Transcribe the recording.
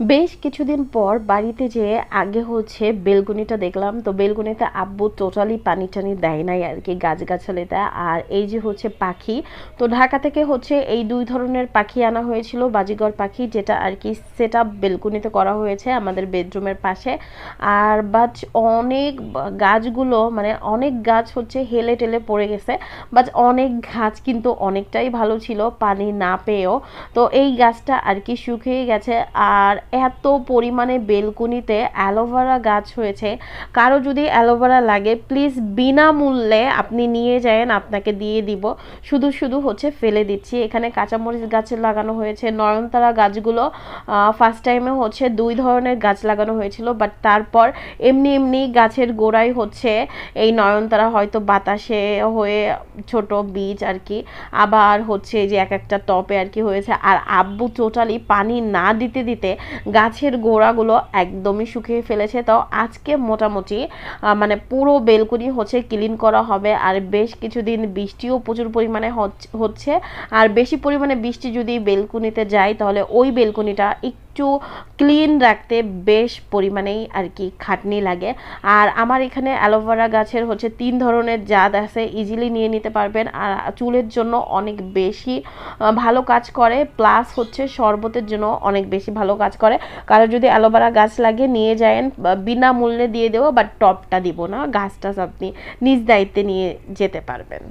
বেশ কিছুদিন পর বাড়িতে যেয়ে আগে হচ্ছে বেলকুনিটা দেখলাম। তো বেলকুনিতে আব্বু টোটালি পানি টানি দেয় নাই আর কি গাছগাছালিতে। আর এই যে হচ্ছে পাখি, তো ঢাকা থেকে হচ্ছে এই দুই ধরনের পাখি আনা হয়েছিল, বাজিগর পাখি, যেটা আর কি সেট আপ বেলকুনিতে করা হয়েছে আমাদের বেডরুমের পাশে। আর বাট অনেক গাছগুলো মানে অনেক গাছ হচ্ছে হেলে টেলে পড়ে গেছে বাট অনেক গাছ কিন্তু অনেকটাই ভালো ছিল, পানি না পেয়েও। তো এই গাছটা আর কি শুকিয়ে গেছে। আর এত পরিমাণে বেলকুনিতে অ্যালোভেরা গাছ হয়েছে। কারও যদি অ্যালোভেরা লাগে প্লিজ বিনামূল্যে আপনি নিয়ে যায়েন, আপনাকে দিয়ে দিব। শুধু শুধু হচ্ছে ফেলে দিচ্ছি। এখানে কাঁচামরিচ গাছ লাগানো হয়েছে, নয়নতারা গাছগুলো ফার্স্ট টাইমে হচ্ছে দুই ধরনের গাছ লাগানো হয়েছিল বাট তারপর এমনি এমনি গাছের গোড়ায় হচ্ছে এই নয়নতারা হয়তো বাতাসে হয়ে ছোট বীজ আর কি, আবার হচ্ছে যে এক একটা টপে আর কি হয়েছে। আর আব্বু টোটালি পানি না দিতে দিতে গাছের গোড়াগুলো একদমই শুকিয়ে ফেলেছে। তো আজকে মোটামুটি মানে পুরো বেলকুনি হচ্ছে ক্লিন করা হবে। আর বেশ কিছুদিন বৃষ্টিও প্রচুর পরিমাণে হচ্ছ- হচ্ছে। আর বেশি পরিমাণে বৃষ্টি যদি বেলকুনিতে যায়, তাহলে ওই বেলকুনিটা একটু ক্লিন রাখতে বেশ পরিমাণেই আর কি খাটনি লাগে। আর আমার এখানে অ্যালোভেরা গাছের হচ্ছে তিন ধরনের জাত আছে ইজিলি নিয়ে নিতে পারবেন। আর চুলের জন্য অনেক বেশি ভালো কাজ করে প্লাস হচ্ছে শরবতের জন্য অনেক বেশি ভালো কাজ করে। কারও যদি অ্যালোভেরা গাছ লাগে, নিয়ে যায়েন বিনামূল্যে দিয়ে দেবো বাট টপটা দিব না, গাছটা আপনি নিজ দায়িত্বে নিয়ে যেতে পারবেন।